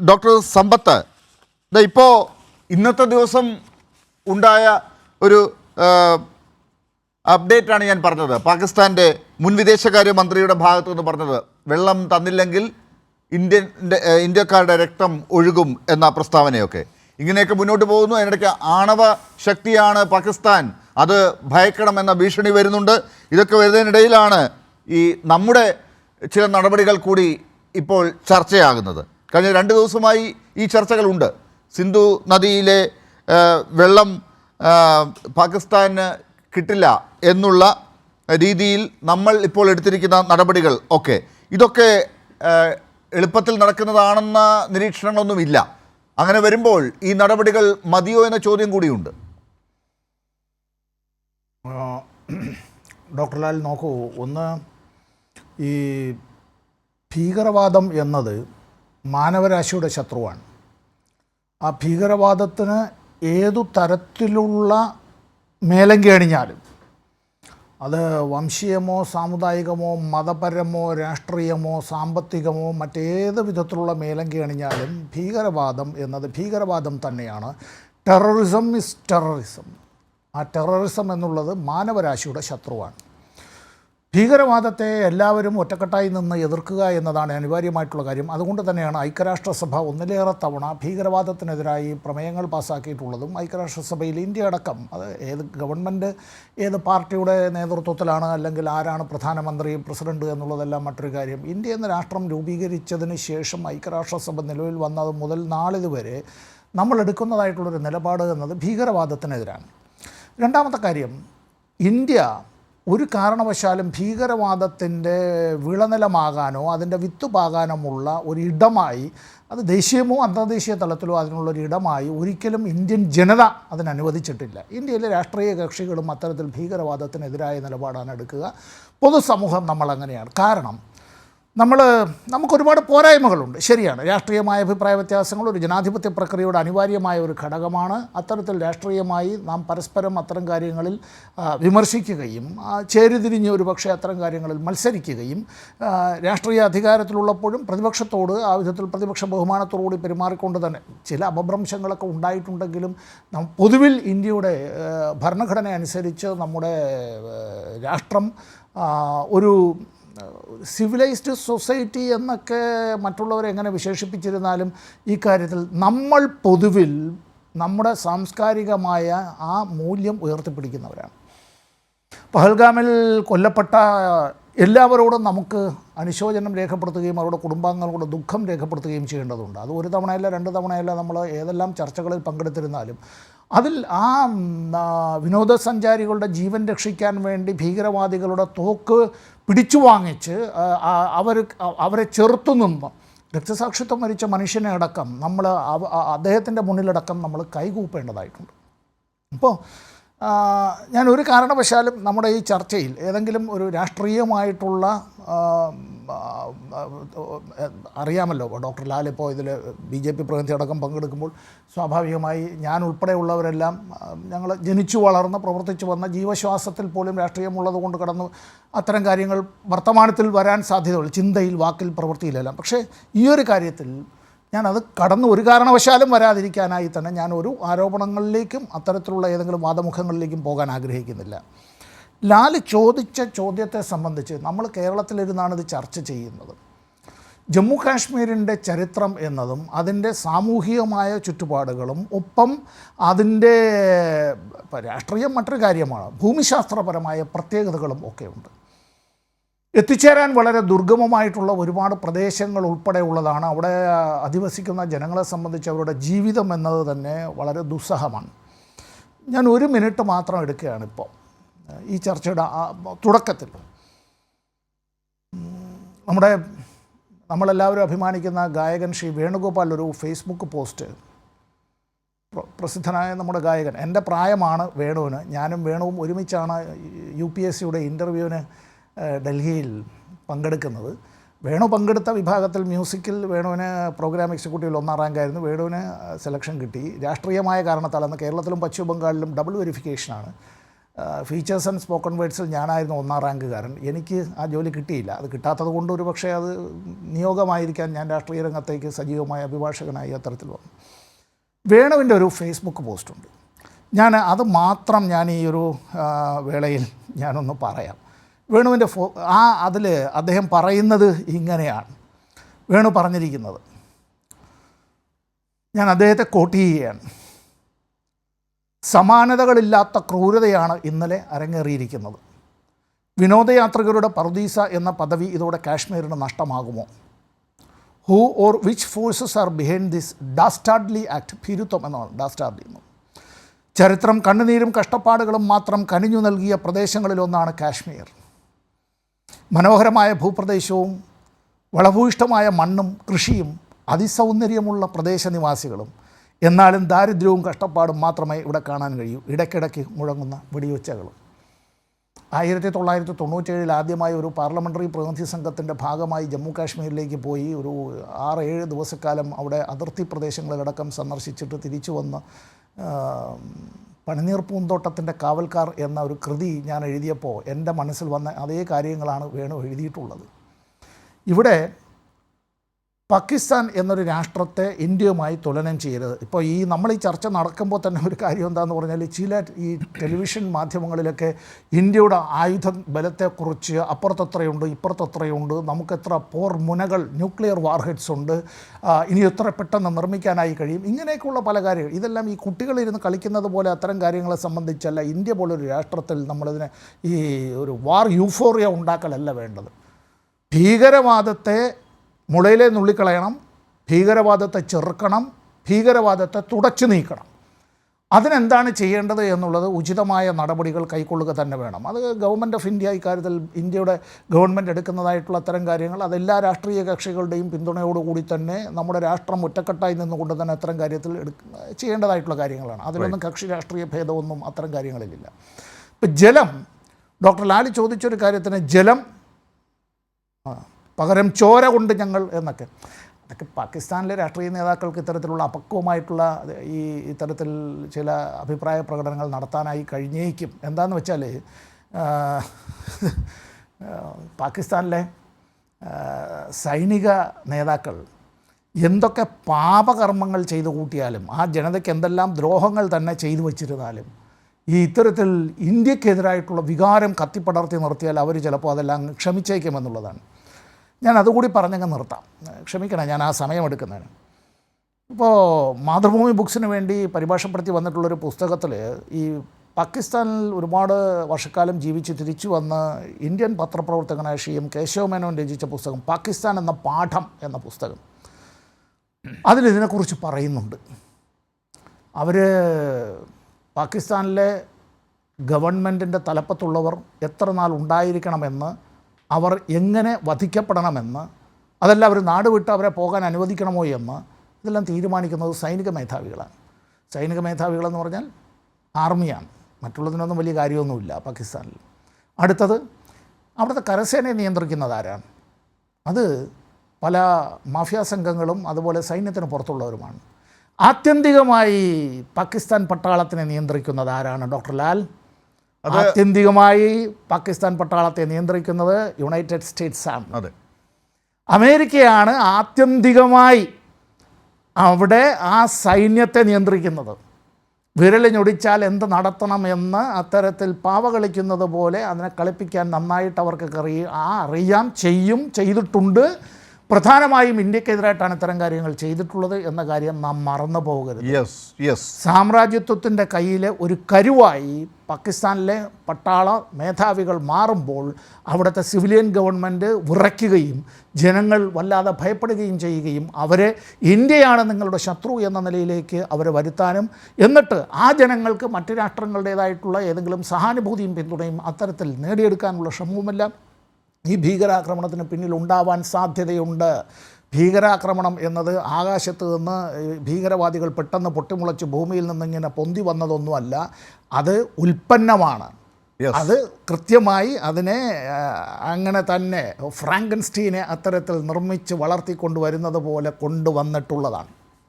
Doctor സമ്പത്ത്. ഇപ്പോൾ ഇന്നത്തെ ദിവസം ഉണ്ടായ ഒരു അപ്ഡേറ്റാണ് ഞാൻ പറഞ്ഞത്. പാകിസ്ഥാന്റെ മുൻ വിദേശകാര്യ മന്ത്രിയുടെ ഭാഗത്തു നിന്ന് പറഞ്ഞത് വെള്ളം തന്നില്ലെങ്കിൽ ഇന്ത്യൻ ഇന്ത്യക്കാരുടെ രക്തം ഒഴുകും എന്ന പ്രസ്താവനയൊക്കെ. ഇങ്ങനെയൊക്കെ മുന്നോട്ട് പോകുന്നു. അതിനിടയ്ക്ക് ആണവ ശക്തിയാണ് പാകിസ്ഥാൻ. അത് ഭയക്കണം എന്ന ഭീഷണി വരുന്നുണ്ട്. ഇതൊക്കെ വരുന്നതിനിടയിലാണ് ഈ നമ്മുടെ ചില നടപടികൾ കൂടി ഇപ്പോൾ ചർച്ചയാകുന്നത്. കഴിഞ്ഞ രണ്ട് ദിവസമായി ഈ ചർച്ചകളുണ്ട്. സിന്ധു നദിയിലെ വെള്ളം പാകിസ്ഥാന് കിട്ടില്ല എന്നുള്ള രീതിയിൽ നമ്മൾ ഇപ്പോൾ എടുത്തിരിക്കുന്ന നടപടികൾ ഒക്കെ. ഇതൊക്കെ എളുപ്പത്തിൽ നടക്കുന്നതാണെന്ന നിരീക്ഷണങ്ങളൊന്നുമില്ല. അങ്ങനെ വരുമ്പോൾ ഈ നടപടികൾ മതിയോ എന്ന ചോദ്യം കൂടിയുണ്ട്. ഡോക്ടർ ലാൽ നോക്കൂ. ഒന്ന് ഈ ഭീകരവാദം എന്നത് മാനവരാശിയുടെ ശത്രുവാണ്. ആ ഭീകരവാദത്തിന് ഏതു തരത്തിലുള്ള മേലങ്കി അണിഞ്ഞാലും അത് വംശീയമോ സാമുദായികമോ മതപരമോ രാഷ്ട്രീയമോ സാമ്പത്തികമോ മറ്റേത് വിധത്തിലുള്ള മേലങ്കി അണിഞ്ഞാലും ഭീകരവാദം എന്നത് ഭീകരവാദം തന്നെയാണ്. Terrorism is terrorism. ആ ടെററിസം എന്നുള്ളത് മാനവരാശിയുടെ ശത്രുവാണ്. ഭീകരവാദത്തെ എല്ലാവരും ഒറ്റക്കെട്ടായി നിന്ന് എതിർക്കുക എന്നതാണ് അനിവാര്യമായിട്ടുള്ള കാര്യം. അതുകൊണ്ട് തന്നെയാണ് ഐക്യരാഷ്ട്രസഭ ഒന്നിലേറെ തവണ ഭീകരവാദത്തിനെതിരായി പ്രമേയങ്ങൾ പാസ്സാക്കിയിട്ടുള്ളതും ഐക്യരാഷ്ട്രസഭയിൽ ഇന്ത്യ അടക്കം അത് ഏത് ഗവൺമെന്റ് ഏത് പാർട്ടിയുടെ നേതൃത്വത്തിലാണ് അല്ലെങ്കിൽ ആരാണ് പ്രധാനമന്ത്രി പ്രസിഡന്റ് എന്നുള്ളതെല്ലാം മറ്റൊരു കാര്യം. ഇന്ത്യ എന്ന രാഷ്ട്രം രൂപീകരിച്ചതിന് ശേഷം ഐക്യരാഷ്ട്രസഭ നിലവിൽ വന്നത് മുതൽ നാളിതുവരെ നമ്മൾ എടുക്കുന്നതായിട്ടുള്ളൊരു നിലപാട് എന്നത് ഭീകരവാദത്തിനെതിരാണ്. രണ്ടാമത്തെ കാര്യം ഇന്ത്യ ഒരു കാരണവശാലും ഭീകരവാദത്തിന്റെ വിളനിലമാകാനോ അതിന്റെ വിത്തുപാകാനുമുള്ള ഒരു ഇടമായി അത് ദേശീയമോ അന്തർദേശീയ തലത്തിലോ അതിനുള്ളൊരു ഇടമായി ഒരിക്കലും ഇന്ത്യൻ ജനത അതിന് അനുവദിച്ചിട്ടില്ല ഇന്ത്യയിലെ രാഷ്ട്രീയ കക്ഷികളും അത്തരത്തിൽ ഭീകരവാദത്തിനെതിരായ നിലപാടാണ് എടുക്കുക. പൊതുസമൂഹം നമ്മളങ്ങനെയാണ്. കാരണം നമ്മൾ നമുക്കൊരുപാട് പോരായ്മകളുണ്ട്. ശരിയാണ്. രാഷ്ട്രീയമായ അഭിപ്രായ വ്യത്യാസങ്ങൾ ഒരു ജനാധിപത്യ പ്രക്രിയയുടെ അനിവാര്യമായ ഒരു ഘടകമാണ്. അത്തരത്തിൽ രാഷ്ട്രീയമായി നാം പരസ്പരം അത്തരം കാര്യങ്ങളിൽ വിമർശിക്കുകയും ചേരുതിരിഞ്ഞ് ഒരു പക്ഷേ അത്തരം കാര്യങ്ങളിൽ മത്സരിക്കുകയും രാഷ്ട്രീയ അധികാരത്തിലുള്ളപ്പോഴും പ്രതിപക്ഷത്തോട് ആ വിധത്തിൽ പ്രതിപക്ഷ ബഹുമാനത്തോടുകൂടി പെരുമാറിക്കൊണ്ട് തന്നെ ചില അപഭ്രംശങ്ങളൊക്കെ ഉണ്ടായിട്ടുണ്ടെങ്കിലും പൊതുവിൽ ഇന്ത്യയുടെ ഭരണഘടന അനുസരിച്ച് നമ്മുടെ രാഷ്ട്രം ഒരു സിവിലൈസ്ഡ് സൊസൈറ്റി എന്നൊക്കെ മറ്റുള്ളവരെ എങ്ങനെ വിശേഷിപ്പിച്ചിരുന്നാലും ഈ കാര്യത്തിൽ നമ്മൾ പൊതുവിൽ നമ്മുടെ സാംസ്കാരികമായ ആ മൂല്യം ഉയർത്തിപ്പിടിക്കുന്നവരാണ്. പഹൽഗാമിൽ കൊല്ലപ്പെട്ട എല്ലാവരോടും നമുക്ക് അനുശോചനം രേഖപ്പെടുത്തുകയും അവരുടെ കുടുംബാംഗങ്ങളുടെ ദുഃഖം രേഖപ്പെടുത്തുകയും ചെയ്യേണ്ടതുണ്ട്. അത് ഒരു തവണയല്ല രണ്ട് തവണയല്ല നമ്മൾ ഏതെല്ലാം ചർച്ചകളിൽ പങ്കെടുത്തിരുന്നാലും അതിൽ ആ വിനോദസഞ്ചാരികളുടെ ജീവൻ രക്ഷിക്കാൻ വേണ്ടി ഭീകരവാദികളുടെ തോക്ക് പിടിച്ചു വാങ്ങിച്ച് അവർ അവരെ ചെറുത്തു നിന്ന് രക്തസാക്ഷിത്വം മരിച്ച മനുഷ്യനെ അടക്കം നമ്മൾ അദ്ദേഹത്തിന്റെ മുന്നിലടക്കം നമ്മൾ കൈകൂപ്പേണ്ടതായിട്ടുണ്ട്. അപ്പോൾ ഞാൻ ഒരു കാരണവശാലും നമ്മുടെ ഈ ചർച്ചയിൽ ഏതെങ്കിലും ഒരു രാഷ്ട്രീയമായിട്ടുള്ള അറിയാമല്ലോ ഡോക്ടർ ലാൽ ഇപ്പോൾ ഇതിൽ ബി ജെ പി പ്രതിനിധി അടക്കം പങ്കെടുക്കുമ്പോൾ സ്വാഭാവികമായി ഞാൻ ഉൾപ്പെടെയുള്ളവരെല്ലാം ഞങ്ങൾ ജനിച്ചു വളർന്ന് പ്രവർത്തിച്ചു വന്ന ജീവശ്വാസത്തിൽ പോലും രാഷ്ട്രീയമുള്ളത് കൊണ്ട് കടന്നു അത്തരം കാര്യങ്ങൾ വർത്തമാനത്തിൽ വരാൻ സാധ്യതയുള്ളൂ. ചിന്തയിൽ വാക്കിൽ പ്രവൃത്തിയിലെല്ലാം. പക്ഷേ ഈ ഒരു കാര്യത്തിൽ ഞാനത് കടന്ന് ഒരു കാരണവശാലും വരാതിരിക്കാനായി തന്നെ ഞാൻ ഒരു ആരോപണങ്ങളിലേക്കും അത്തരത്തിലുള്ള ഏതെങ്കിലും വാദമുഖങ്ങളിലേക്കും പോകാൻ ആഗ്രഹിക്കുന്നില്ല. ലാൽ ചോദിച്ച ചോദ്യത്തെ സംബന്ധിച്ച് നമ്മൾ കേരളത്തിലിരുന്നാണ് ഇത് ചർച്ച ചെയ്യുന്നത്. ജമ്മു കാശ്മീരിന്റെ ചരിത്രം എന്നതും അതിന്റെ സാമൂഹികമായ ചുറ്റുപാടുകളും ഒപ്പം അതിന്റെ രാഷ്ട്രീയം മറ്റൊരു കാര്യമാണ്. ഭൂമിശാസ്ത്രപരമായ പ്രത്യേകതകളും ഒക്കെ ഉണ്ട് എത്തിച്ചേരാൻ വളരെ ദുർഗമമായിട്ടുള്ള ഒരുപാട് പ്രദേശങ്ങൾ ഉൾപ്പെടെ ഉള്ളതാണ് അവിടെ അധിവസിക്കുന്ന ജനങ്ങളെ സംബന്ധിച്ച് അവരുടെ ജീവിതം എന്നത് തന്നെ വളരെ ദുസ്സഹമാണ്. ഞാൻ ഒരു മിനിറ്റ് മാത്രം എടുക്കുകയാണ് ഇപ്പോൾ. ഈ ചർച്ചയുടെ തുടക്കത്തിൽ. നമ്മുടെ നമ്മളെല്ലാവരും അഭിമാനിക്കുന്ന ഗായകൻ ശ്രീ വേണുഗോപാൽ ഒരു ഫേസ്ബുക്ക് പോസ്റ്റ്. പ്ര- പ്രസിദ്ധനായ നമ്മുടെ ഗായകൻ. എന്റെ പ്രായമാണ് വേണുവിന്. ഞാനും വേണുവും ഒരുമിച്ചാണ് യു പി എസ് സിയുടെ ഇന്റർവ്യൂവിന് ഡൽഹിയിൽ പങ്കെടുക്കുന്നത്. വേണു പങ്കെടുത്ത വിഭാഗത്തിൽ മ്യൂസിക്കിൽ വേണുവിന് പ്രോഗ്രാം എക്സിക്യൂട്ടീവിൽ ഒന്നാം റാങ്കായിരുന്നു. വേണുവിന് സെലക്ഷൻ കിട്ടി. രാഷ്ട്രീയമായ കാരണത്താൽ അന്ന് കേരളത്തിലും പശ്ചിമ ബംഗാളിലും ഡബിൾ വെരിഫിക്കേഷനാണ്. ഫീച്ചേഴ്സ് ആൻഡ് സ്പോക്കൺ വേർഡ്സിൽ ഞാനായിരുന്നു ഒന്നാം റാങ്കുകാരൻ. എനിക്ക് ആ ജോലി കിട്ടിയില്ല. അത് കിട്ടാത്തത് കൊണ്ട് ഒരു പക്ഷേ അത് നിയോഗമായിരിക്കാൻ ഞാൻ രാഷ്ട്രീയ രംഗത്തേക്ക് സജീവമായ അഭിഭാഷകനായി അത്തരത്തിൽ വന്നു. വേണുവിന്റെ ഒരു ഫേസ്ബുക്ക് പോസ്റ്റുണ്ട്. ഞാൻ അത് മാത്രം ഞാൻ ഈ ഒരു വേളയിൽ ഞാനൊന്ന് പറയാം. വേണുവിന്റെ ഫോ ആ അതിൽ അദ്ദേഹം പറയുന്നത് ഇങ്ങനെയാണ്. വേണു പറഞ്ഞിരിക്കുന്നത് ഞാൻ അദ്ദേഹത്തെ കോട്ട് ചെയ്യുകയാണ് സമാനതകളില്ലാത്ത ക്രൂരതയാണ് ഇന്നലെ അരങ്ങേറിയിരിക്കുന്നത്. വിനോദയാത്രികരുടെ പർദീസ എന്ന പദവി ഇതോടെ കാശ്മീരിന് നഷ്ടമാകുമോ? Who or which forces are behind this dastardly act ഭീരുത്വം എന്നാണ് ഡാസ്റ്റാർഡ്ലി എന്ന്. ചരിത്രം കണ്ണുനീരും കഷ്ടപ്പാടുകളും മാത്രം കനിഞ്ഞു നൽകിയ പ്രദേശങ്ങളിലൊന്നാണ് കാശ്മീർ. മനോഹരമായ ഭൂപ്രദേശവും വളഭൂയിഷ്ടമായ മണ്ണും കൃഷിയും അതിസൗന്ദര്യമുള്ള പ്രദേശനിവാസികളും എന്നാലും ദാരിദ്ര്യവും കഷ്ടപ്പാടും മാത്രമേ ഇവിടെ കാണാൻ കഴിയൂ. ഇടയ്ക്കിടയ്ക്ക് മുഴങ്ങുന്ന വെടിയൊച്ചകളും. ആയിരത്തി തൊള്ളായിരത്തി തൊണ്ണൂറ്റേഴിൽ ആദ്യമായി ഒരു പാർലമെന്ററി പ്രതിനിധി സംഘത്തിന്റെ ഭാഗമായി ജമ്മു കാശ്മീരിലേക്ക് പോയി. ഒരു ആറ് ഏഴ് ദിവസക്കാലം അവിടെ അതിർത്തി പ്രദേശങ്ങളിലടക്കം സന്ദർശിച്ചിട്ട് തിരിച്ചു വന്ന് പണിനീർ പൂന്തോട്ടത്തിന്റെ കാവൽക്കാർ എന്ന ഒരു കൃതി ഞാൻ എഴുതിയപ്പോൾ എന്റെ മനസ്സിൽ വന്ന അതേ കാര്യങ്ങളാണ് വേണു എഴുതിയിട്ടുള്ളത്. ഇവിടെ പാകിസ്ഥാൻ എന്നൊരു രാഷ്ട്രത്തെ ഇന്ത്യയുമായി തുലനം ചെയ്യരുത്. ഇപ്പോൾ ഈ നമ്മൾ ഈ ചർച്ച നടക്കുമ്പോൾ തന്നെ ഒരു കാര്യം എന്താണെന്ന് പറഞ്ഞാൽ ചില ഈ ടെലിവിഷൻ മാധ്യമങ്ങളിലൊക്കെ ഇന്ത്യയുടെ ആയുധ ബലത്തെക്കുറിച്ച് അപ്പുറത്തെത്രയുണ്ട് ഇപ്പുറത്തെത്രയുണ്ട് നമുക്കെത്ര പോർ മുനകൾ ന്യൂക്ലിയർ വാർഹെഡ്സ് ഉണ്ട് ഇനി എത്ര പെട്ടെന്ന് നിർമ്മിക്കാനായി കഴിയും ഇങ്ങനെയൊക്കെയുള്ള പല കാര്യങ്ങൾ. ഇതെല്ലാം ഈ കുട്ടികളിരുന്ന് കളിക്കുന്നത് പോലെ അത്തരം കാര്യങ്ങളെ സംബന്ധിച്ചല്ല ഇന്ത്യ പോലൊരു രാഷ്ട്രത്തിൽ നമ്മളിതിനെ ഈ ഒരു വാർ യൂഫോറിയ ഉണ്ടാക്കലല്ല വേണ്ടത്. ഭീകരവാദത്തെ മുളയിലെ നുള്ളിക്കളയണം ഭീകരവാദത്തെ ചെറുക്കണം ഭീകരവാദത്തെ തുടച്ചു നീക്കണം. അതിനെന്താണ് ചെയ്യേണ്ടത് എന്നുള്ളത് ഉചിതമായ നടപടികൾ കൈക്കൊള്ളുക തന്നെ വേണം. അത് ഗവൺമെന്റ് ഓഫ് ഇന്ത്യ ഇക്കാര്യത്തിൽ ഇന്ത്യയുടെ ഗവൺമെന്റ് എടുക്കുന്നതായിട്ടുള്ള അത്തരം കാര്യങ്ങൾ അതെല്ലാ രാഷ്ട്രീയ കക്ഷികളുടെയും പിന്തുണയോടുകൂടി തന്നെ നമ്മുടെ രാഷ്ട്രം ഒറ്റക്കെട്ടായി നിന്നുകൊണ്ട് തന്നെ അത്തരം കാര്യത്തിൽ ചെയ്യേണ്ടതായിട്ടുള്ള കാര്യങ്ങളാണ്. അതിലൊന്നും കക്ഷി രാഷ്ട്രീയ ഭേദമൊന്നും അത്തരം കാര്യങ്ങളിലില്ല. ഇപ്പം ജലം ഡോക്ടർ ലാലി ചോദിച്ചൊരു കാര്യത്തിന് ജലം പകരം ചോര കൊണ്ട് ഞങ്ങൾ എന്നൊക്കെ. അതൊക്കെ പാകിസ്ഥാനിലെ രാഷ്ട്രീയ നേതാക്കൾക്ക് ഇത്തരത്തിലുള്ള അപക്വമായിട്ടുള്ള ഈ ഇത്തരത്തിൽ ചില അഭിപ്രായ പ്രകടനങ്ങൾ നടത്താനായി കഴിഞ്ഞേക്കും. എന്താണെന്ന് വെച്ചാൽ പാകിസ്ഥാനിലെ സൈനിക നേതാക്കൾ എന്തൊക്കെ പാപകർമ്മങ്ങൾ ചെയ്തു കൂട്ടിയാലും ആ ജനതയ്ക്ക് എന്തെല്ലാം ദ്രോഹങ്ങൾ തന്നെ ചെയ്തു വച്ചിരുന്നാലും ഈ ഇത്തരത്തിൽ ഇന്ത്യക്കെതിരായിട്ടുള്ള വികാരം കത്തിപ്പടർത്തി നിർത്തിയാൽ അവർ ചിലപ്പോൾ അതെല്ലാം ക്ഷമിച്ചേക്കുമെന്നുള്ളതാണ്. ഞാൻ അതുകൂടി പറഞ്ഞങ്ങ് നിർത്താം. ക്ഷമിക്കണം ഞാൻ ആ സമയമെടുക്കുന്നതിന്. ഇപ്പോൾ മാതൃഭൂമി ബുക്സിന് വേണ്ടി പരിഭാഷപ്പെടുത്തി വന്നിട്ടുള്ളൊരു പുസ്തകത്തിൽ ഈ പാകിസ്ഥാനിൽ ഒരുപാട് വർഷക്കാലം ജീവിച്ച് തിരിച്ചു വന്ന് ഇന്ത്യൻ പത്രപ്രവർത്തകനായ ഷി എം കേശവ മേനോൻ രചിച്ച പുസ്തകം പാകിസ്ഥാൻ എന്ന പാഠം എന്ന പുസ്തകം. അതിലിതിനെക്കുറിച്ച് പറയുന്നുണ്ട്. അവർ പാകിസ്ഥാനിലെ ഗവൺമെന്റിന്റെ തലപ്പത്തുള്ളവർ എത്ര നാൾ ഉണ്ടായിരിക്കണമെന്ന് അവർ എങ്ങനെ വധിക്കപ്പെടണമെന്ന് അതല്ല അവർ നാട് വിട്ട് അവരെ പോകാൻ അനുവദിക്കണമോ എന്ന് ഇതെല്ലാം തീരുമാനിക്കുന്നത് സൈനിക മേധാവികളാണ്. സൈനിക മേധാവികളെന്ന് പറഞ്ഞാൽ ആർമിയാണ്. മറ്റുള്ളതിനൊന്നും വലിയ കാര്യമൊന്നുമില്ല പാകിസ്ഥാനിൽ. അടുത്തത് അവിടുത്തെ കരസേനയെ നിയന്ത്രിക്കുന്നത് ആരാണ്? അത് പല മാഫിയ സംഘങ്ങളും അതുപോലെ സൈന്യത്തിന് പുറത്തുള്ളവരുമാണ്. ആത്യന്തികമായി പാകിസ്ഥാൻ പട്ടാളത്തിനെ നിയന്ത്രിക്കുന്നത് ആരാണ്? ഡോക്ടർ ലാൽ ആത്യന്തികമായി പാകിസ്ഥാൻ പട്ടാളത്തെ നിയന്ത്രിക്കുന്നത് യുണൈറ്റഡ് സ്റ്റേറ്റ്സ് ആണ്. അതെ. അമേരിക്കയാണ് ആത്യന്തികമായി അവിടെ ആ സൈന്യത്തെ നിയന്ത്രിക്കുന്നത്. വിരൽ ഞൊടിച്ചാൽ എന്ത് നടത്തണമെന്ന് അത്തരത്തിൽ പാവ കളിക്കുന്നത് പോലെ അതിനെ കളിപ്പിക്കാൻ നന്നായിട്ട് അവർക്ക് അറിയാം ആ അറിയാം ചെയ്യും ചെയ്തിട്ടുണ്ട്. പ്രധാനമായും ഇന്ത്യക്കെതിരായിട്ടാണ് ഇത്തരം കാര്യങ്ങൾ ചെയ്തിട്ടുള്ളത് എന്ന കാര്യം നാം മറന്നു പോകരുത്. യെസ് യെസ് സാമ്രാജ്യത്വത്തിന്റെ കയ്യിൽ ഒരു കരുവായി പാകിസ്ഥാനിലെ പട്ടാള മേധാവികൾ മാറുമ്പോൾ അവിടുത്തെ സിവിലിയൻ ഗവൺമെന്റ് വിറയ്ക്കുകയും ജനങ്ങൾ വല്ലാതെ ഭയപ്പെടുകയും ചെയ്യുകയും അവരെ ഇന്ത്യയാണ് നിങ്ങളുടെ ശത്രു എന്ന നിലയിലേക്ക് അവരെ വരുത്താനും എന്നിട്ട് ആ ജനങ്ങൾക്ക് മറ്റു രാഷ്ട്രങ്ങളുടേതായിട്ടുള്ള ഏതെങ്കിലും സഹാനുഭൂതിയും പിന്തുണയും അത്തരത്തിൽ നേടിയെടുക്കാനുള്ള ശ്രമവുമെല്ലാം ഈ ഭീകരാക്രമണത്തിന് പിന്നിൽ ഉണ്ടാവാൻ സാധ്യതയുണ്ട്. ഭീകരാക്രമണം എന്നത് ആകാശത്ത് നിന്ന് ഭീകരവാദികൾ പെട്ടെന്ന് പൊട്ടിമുളച്ച് ഭൂമിയിൽ നിന്നിങ്ങനെ പൊന്തി വന്നതൊന്നുമല്ല അത് ഉൽപ്പന്നമാണ്. അത് കൃത്യമായി അതിനെ അങ്ങനെ തന്നെ ഫ്രാങ്കൻസ്റ്റീനെ അത്തരത്തിൽ നിർമ്മിച്ച് വളർത്തിക്കൊണ്ടുവരുന്നത് പോലെ കൊണ്ടുവന്നിട്ടുള്ളതാണ്.